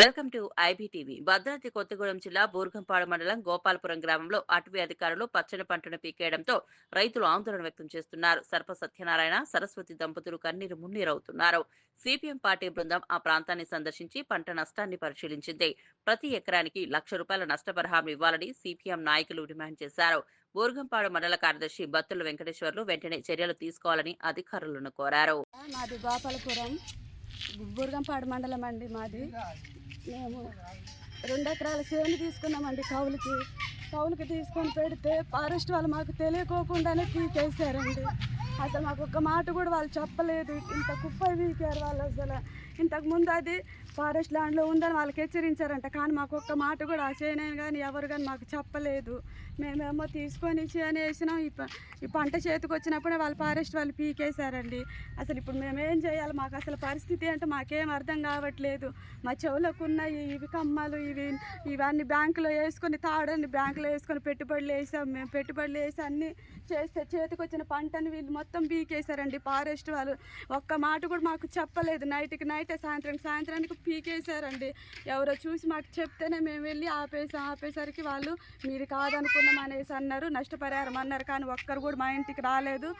Welcome to IBTV. Bhadradri Kothagudem జిల్లా బూర్గంపాడు మండలం గోపాలపురం గ్రామంలో అటవీ అధికారులు పచ్చని పంటను పీకేయడంతో రైతులు ఆందోళన వ్యక్తం చేస్తున్నారు. సర్ప సత్యనారాయణ సరస్వతి దంపతులు కన్నీరు మున్నీరవుతున్నారు. సిపిఎం పార్టీ బృందం ఆ ప్రాంతాన్ని సందర్శించి పంట నష్టాన్ని పరిశీలించింది. ప్రతి ఎకరానికి లక్ష రూపాయల నష్టపరిహారం ఇవ్వాలని సిపిఎం నాయకులు డిమాండ్ చేశారు. బూర్గంపాడు మండల కార్యదర్శి బత్తుల వెంకటేశ్వర్లు వెంటనే చర్యలు తీసుకోవాలని అధికారులను కోరారు. మాది గోపాలపురం. బుర్గంపాడు మండలం అండి మాది. మేము రెండు ఎకరాల చేను తీసుకున్నామండి కౌలుకి. కౌలుకి తీసుకొని పెడితే ఫారెస్ట్ వాళ్ళు మాకు తెలియకోకుండానే పీకేసారండి అసలు మాకు ఒక్క మాట కూడా వాళ్ళు చెప్పలేదు. ఇంత కుప్ప పీకారు వాళ్ళు అసలు. ఇంతకు ముందు అది ఫారెస్ట్ ల్యాండ్లో ఉందని వాళ్ళకి హెచ్చరించారంట. కానీ మాకు ఒక్క మాట కూడా ఆ కానీ ఎవరు కానీ మాకు చెప్పలేదు. మేమేమో తీసుకొని చేను వేసినాం ఈ ఈ పంట చేతికి వచ్చినప్పుడే వాళ్ళు ఫారెస్ట్ వాళ్ళు పీకేశారండి. అసలు ఇప్పుడు మేమేం చేయాలి? మాకు అసలు పరిస్థితి అంటే మాకేం అర్థం కావట్లేదు. మా చెవులకు ఉన్న ఇవి కమ్మలు ఇవి ఇవన్నీ బ్యాంకులో వేసుకొని తాడని బ్యాంకులు వేసుకొని పెట్టుబడులు వేసాం. మేము పెట్టుబడులు వేసి అన్నీ చేస్తే చేతికి వచ్చిన పంటను వీళ్ళు మొత్తం పీకేశారండి. ఫారెస్ట్ వాళ్ళు ఒక్క మాట కూడా మాకు చెప్పలేదు. నైట్కి నైటే సాయంత్రం సాయంత్రానికి పీకేశారండి. ఎవరో చూసి మాకు చెప్తేనే మేము వెళ్ళి ఆపేసాం ఆపేసరికి వాళ్ళు మీరు కాదనుకున్నాం అనేసి అన్నారు. నష్టపరిహారం అన్నారు కానీ ఒక్కరు కూడా మా ఇంటికి రాలేదు.